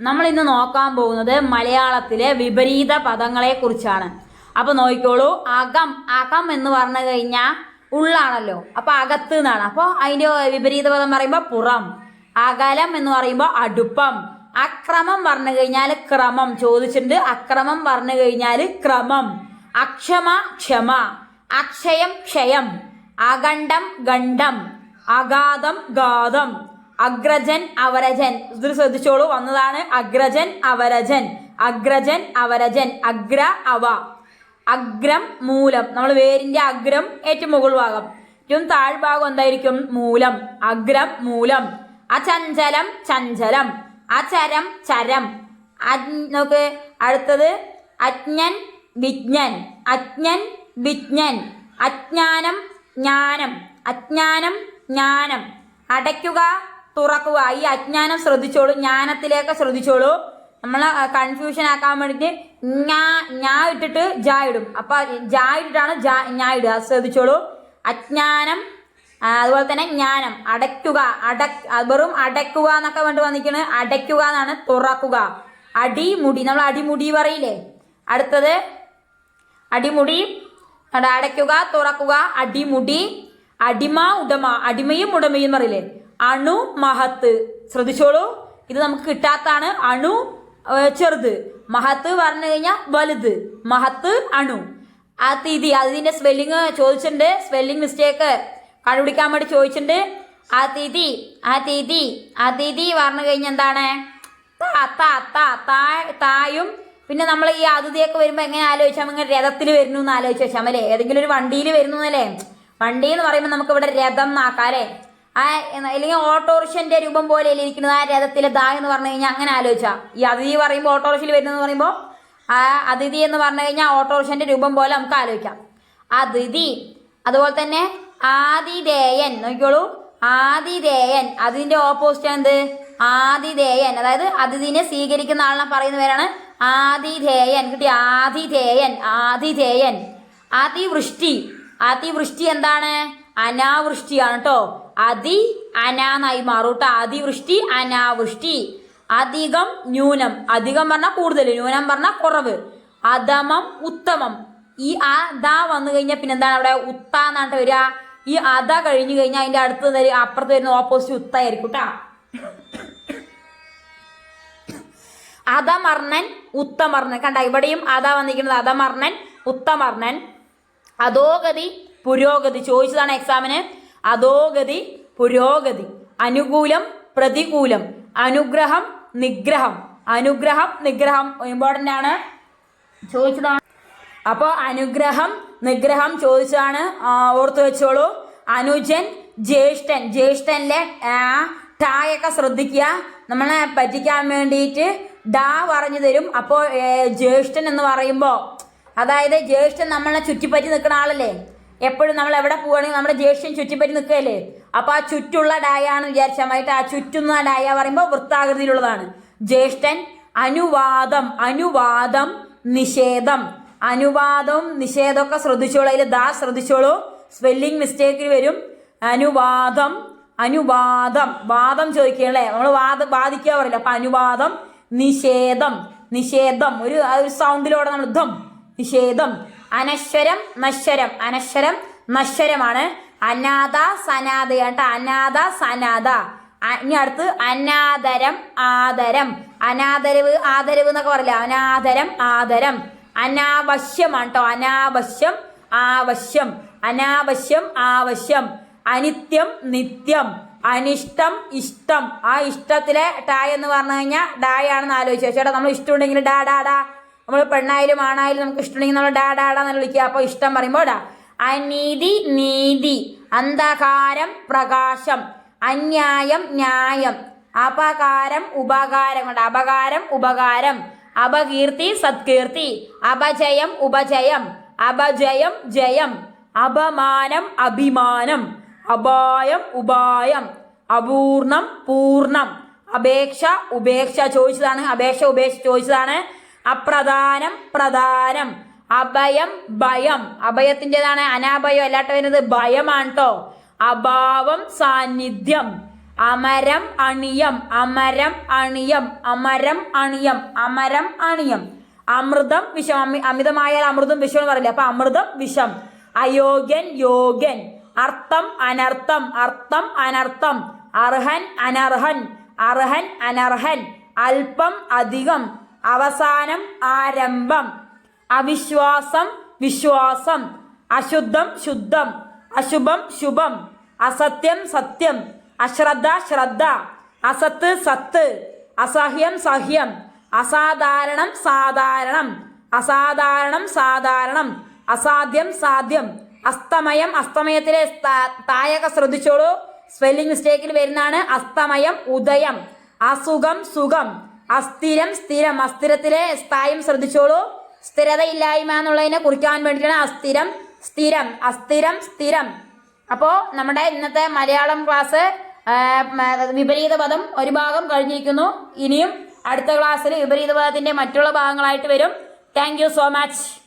നമ്മൾ ഇന്ന് നോക്കാൻ പോകുന്നത് മലയാളത്തിലെ വിപരീത പദങ്ങളെ കുറിച്ചാണ് അപ്പൊ നോക്കിക്കോളൂ. അകം അകം എന്ന് പറഞ്ഞു കഴിഞ്ഞാൽ ഉള്ളാണല്ലോ. അപ്പൊ അകത്ത് എന്നാണ്. അപ്പൊ അതിന്റെ വിപരീത പദം പറയുമ്പോൾ പുറം. അകലം എന്ന് പറയുമ്പോൾ അടുപ്പം. അക്രമം പറഞ്ഞു കഴിഞ്ഞാൽ ക്രമം. ചോദിച്ചിട്ടുണ്ട്. അക്രമം പറഞ്ഞു കഴിഞ്ഞാൽ ക്രമം. അക്ഷമ ക്ഷമ. അക്ഷയം ക്ഷയം. അഖണ്ഡം ഖണ്ഡം. അഗാധം ഗാധം. അഗ്രജൻ അവരജൻ. ഇത് ശ്രദ്ധിച്ചോളൂ വന്നതാണ് അഗ്രജൻ അവരജൻ. അഗ്രജൻ അവരജൻ. അഗ്ര അവ. അഗ്രം മൂലം. നമ്മൾ വേരിന്റെ അഗ്രം ഏറ്റവും മുകൾ ഭാഗം. ഏറ്റവും താഴ്ഭാഗം എന്തായിരിക്കും? മൂലം. അഗ്രം മൂലം. അചഞ്ചലം ചഞ്ചലം അചരം ചരം നോക്ക്. അടുത്തത് അജ്ഞൻ വിജ്ഞൻ. അജ്ഞൻ വിജ്ഞൻ. അജ്ഞാനം ജ്ഞാനം. അജ്ഞാനം ജ്ഞാനം. അടയ്ക്കുക തുറക്കുക. ഈ അജ്ഞാനം ശ്രദ്ധിച്ചോളൂ. ജ്ഞാനത്തിലേക്ക് ശ്രദ്ധിച്ചോളൂ. നമ്മൾ കൺഫ്യൂഷൻ ആക്കാൻ വേണ്ടിയിട്ട് ഞാ ഞാ ഇട്ടിട്ട് ജാ ഇടും. അപ്പൊ ജാ ഇട്ടിട്ടാണ് ജാ ഞാ ഇടുക. ശ്രദ്ധിച്ചോളൂ. അജ്ഞാനം അതുപോലെ തന്നെ ജ്ഞാനം. അടയ്ക്കുക. അട വെറും അടയ്ക്കുക എന്നൊക്കെ വേണ്ടി വന്നിരിക്കുന്നത് അടയ്ക്കുക എന്നാണ് തുറക്കുക. അടിമുടി. നമ്മൾ അടിമുടി പറയില്ലേ? അടുത്തത് അടിമുടി. അടയ്ക്കുക തുറക്കുക. അടിമുടി. അടിമ ഉടമ. അടിമയും ഉടമയും പറയില്ലേ? അണു മഹത്ത്. ശ്രദ്ധിച്ചോളൂ. ഇത് നമുക്ക് കിട്ടാത്താണ് അണു ചെറുത്. മഹത്ത് പറഞ്ഞു കഴിഞ്ഞാൽ വലുത്. മഹത്ത് അണു. ആ തീതി അതിന്റെ സ്പെല്ലിങ് ചോദിച്ചിട്ടുണ്ട്. സ്പെല്ലിംഗ് മിസ്റ്റേക്ക് കണ്ടുപിടിക്കാൻ വേണ്ടി ചോദിച്ചിട്ടുണ്ട്. ആ തീതി ആ തീതി പറഞ്ഞു കഴിഞ്ഞാൽ എന്താണ്? തായും. പിന്നെ നമ്മൾ ഈ അതിഥിയൊക്കെ വരുമ്പോൾ എങ്ങനെ ആലോചിച്ചാൽ ഇങ്ങനെ രഥത്തിൽ വരുന്നു എന്ന് ആലോചിച്ച് വെച്ചാൽ അല്ലേ? ഏതെങ്കിലും ഒരു വണ്ടിയിൽ വരുന്നു എന്നല്ലേ? വണ്ടി എന്ന് പറയുമ്പോൾ നമുക്ക് ഇവിടെ രഥം എന്നാക്കാം അല്ലേ? ആ അല്ലെങ്കിൽ ഓട്ടോറിക്ഷന്റെ രൂപം പോലെ ഇരിക്കുന്നത്? ആ രഥത്തിലെ ദാ എന്ന് പറഞ്ഞു കഴിഞ്ഞാൽ അങ്ങനെ ആലോചിച്ചാ. ഈ അതിഥി പറയുമ്പോൾ ഓട്ടോറിക്ഷയിൽ വരുന്നതെന്ന് പറയുമ്പോൾ ആ അതിഥി എന്ന് പറഞ്ഞു കഴിഞ്ഞാൽ ഓട്ടോറിക്ഷന്റെ രൂപം പോലെ നമുക്ക് ആലോചിക്കാം. അതിഥി അതുപോലെ തന്നെ ആതിഥേയൻ നോക്കിക്കോളൂ. ആതിഥേയൻ അതിന്റെ ഓപ്പോസിറ്റ് എന്ത്? ആതിഥേയൻ അതായത് അതിഥിനെ സ്വീകരിക്കുന്ന ആളിനെ പറയുന്ന പേരാണ് ആതിഥേയൻ. കിട്ടി ആതിഥേയൻ ആതിഥേയൻ. അതിവൃഷ്ടി അതിവൃഷ്ടി എന്താണ്? അനാവൃഷ്ടിയാണ് കേട്ടോ. അതി അനാന്നായി മാറും കേട്ടോ. അതിവൃഷ്ടി അനാവൃഷ്ടി. അധികം ന്യൂനം. അധികം പറഞ്ഞാൽ കൂടുതൽ. ന്യൂനം പറഞ്ഞാൽ കുറവ്. അധമം ഉത്തമം. ഈ ആ വന്നു കഴിഞ്ഞാൽ പിന്നെ എന്താണ് അവിടെ? ഉത്ത എന്നാണ് വരിക. ഈ അത കഴിഞ്ഞു കഴിഞ്ഞാൽ അതിന്റെ അടുത്ത് തരും അപ്പുറത്ത് വരുന്ന ഓപ്പോസിറ്റ് ഉത്തായിരിക്കും കേട്ടാ. അധമർണൻ ഉത്തമർണൻ. കണ്ട? ഇവിടെയും അധ വന്നിരിക്കുന്നത് അധമർണൻ ഉത്തമർണൻ. അധോഗതി പുരോഗതി. ചോദിച്ചതാണ് എക്സാമിന് അധോഗതി പുരോഗതി അനുകൂലം പ്രതികൂലം അനുഗ്രഹം നിഗ്രഹം. അനുഗ്രഹം നിഗ്രഹം ഇമ്പോർട്ടന്റ് ആണ്. ചോദിച്ചതാണ്. അപ്പോൾ അനുഗ്രഹം നിഗ്രഹം ചോദിച്ചതാണ് ഓർത്തു വെച്ചോളൂ. അനുജൻ ജ്യേഷ്ഠൻ. ജ്യേഷ്ഠനിലെ ആ, ടായൊക്കെ ശ്രദ്ധിക്കുക. നമ്മളെ പറ്റിക്കാൻ വേണ്ടിയിട്ട് ഡാ പറഞ്ഞു തരും. അപ്പോൾ ജ്യേഷ്ഠൻ എന്ന് പറയുമ്പോൾ അതായത് ജ്യേഷ്ഠൻ നമ്മളെ ചുറ്റിപ്പറ്റി നിൽക്കുന്ന ആളല്ലേ? എപ്പോഴും നമ്മൾ എവിടെ പോവുകയാണെങ്കിൽ നമ്മുടെ ജ്യേഷ്ഠൻ ചുറ്റിപ്പറ്റി നിൽക്കുകയല്ലേ? അപ്പൊ ആ ചുറ്റുള്ള ഡായാണെന്ന് വിചാരിച്ചാൽ മതി. ആ ചുറ്റുന്ന ഡായ പറയുമ്പോൾ വൃത്താകൃതിയിലുള്ളതാണ്. ജ്യേഷ്ഠൻ അനുവാദം അനുവാദം നിഷേധം. അനുവാദവും നിഷേധമൊക്കെ ശ്രദ്ധിച്ചോളൂ. അതിൽ ദാ ശ്രദ്ധിച്ചോളൂ. സ്പെല്ലിംഗ് മിസ്റ്റേക്കിൽ വരും. അനുവാദം അനുവാദം. വാദം ചോദിക്കുകയല്ലേ നമ്മൾ വാദ വാദിക്കുക പറയില്ല? അപ്പൊ അനുവാദം നിഷേധം. നിഷേധം. ഒരു ഒരു സൗണ്ടിലൂടെ നമ്മൾ ധം. നിഷേധം. അനശ്വരം നശ്വരം. അനശ്വരം നശ്വരമാണ്. അനാഥ സനാഥയാണ്. അനാഥ സനാഥ. ഇനി അടുത്ത് അനാദരം ആദരം. അനാദരവ് ആദരവ് എന്നൊക്കെ പറയില്ല? അനാദരം ആദരം. അനാവശ്യമാണ് കേട്ടോ. അനാവശ്യം ആവശ്യം. അനാവശ്യം ആവശ്യം. അനിത്യം നിത്യം. അനിഷ്ടം ഇഷ്ടം. ആ ഇഷ്ടത്തിലെ ടായ് എന്ന് പറഞ്ഞു കഴിഞ്ഞാൽ ഡായാണെന്ന് ആലോചിച്ചു. ചേട്ടാ നമ്മൾ ഇഷ്ടമുണ്ടെങ്കിൽ ഡാ ഡാ ഡാ. നമ്മൾ പെണ്ണായാലും ആണായാലും നമുക്ക് ഇഷ്ടമുണ്ടെങ്കിൽ നമ്മൾ ഡാ ഡാ ഡാന്ന് വിളിക്കുക. അപ്പോൾ ഇഷ്ടം പറയുമ്പോൾ ഡാ. അനീതി നീതി അന്ധകാരം പ്രകാശം അന്യായം ന്യായം അപകാരം ഉപകാരം. കൊണ്ട്? അപകാരം ഉപകാരം അപകീർത്തി സത്കീർത്തി അപജയം ഉപജയം അപജയം ജയം അപമാനം അഭിമാനം അപായം ഉപായം അപൂർണം പൂർണം അപേക്ഷ ഉപേക്ഷ ചോദിച്ചതാണ്. അപേക്ഷ ഉപേക്ഷ ചോദിച്ചതാണ്. അപ്രധാനം പ്രധാനം. അഭയം ഭയം. അഭയത്തിന്റെതാണ് അനാഭയം. അല്ലാട്ട് വരുന്നത് ഭയമാണ് കേട്ടോ അഭാവം സാന്നിധ്യം. അമരം അണിയം. അമരം അണിയം. അമരം അണിയം. അമരം അണിയം. അമൃതം വിഷം. അമി- അമിതമായാൽ അമൃതം വിഷം എന്ന് പറയില്ല? അപ്പൊ അമൃതം വിഷം. അയോഗ്യൻ യോഗ്യൻ. അർത്ഥം അനർത്ഥം. അർത്ഥം അനർത്ഥം. അർഹൻ അനർഹൻ. അർഹൻ അനർഹൻ. അല്പം അധികം. അവസാനം ആരംഭം. അവിശ്വാസം വിശ്വാസം. അശുദ്ധം ശുദ്ധം. അശുഭം ശുഭം. അസത്യം സത്യം. അശ്രദ്ധ ശ്രദ്ധ. അസത്ത് സത്ത്. അസഹ്യം സഹ്യം. അസാധാരണം സാധാരണം. അസാധാരണം സാധാരണം. അസാധ്യം സാധ്യം. അസ്തമയം അസ്തമയത്തിലെ തായൊക്കെ ശ്രദ്ധിച്ചോളൂ. സ്പെല്ലിംഗ് മിസ്റ്റേക്കിൽ വരുന്നതാണ് അസ്തമയം ഉദയം. അസുഖം സുഖം. അസ്ഥിരം സ്ഥിരം. അസ്ഥിരത്തിലെ സ്ഥായം ശ്രദ്ധിച്ചോളൂ. സ്ഥിരതയില്ലായ്മ എന്നുള്ളതിനെ കുറിക്കാൻ വേണ്ടിയിട്ടാണ് അസ്ഥിരം സ്ഥിരം. അസ്ഥിരം സ്ഥിരം. അപ്പോൾ നമ്മുടെ ഇന്നത്തെ മലയാളം ക്ലാസ് വിപരീത പദം ഒരു ഭാഗം കഴിഞ്ഞിരിക്കുന്നു. ഇനിയും അടുത്ത ക്ലാസ്സിൽ വിപരീത പദത്തിന്റെ മറ്റുള്ള ഭാഗങ്ങളായിട്ട് വരും. Thank so much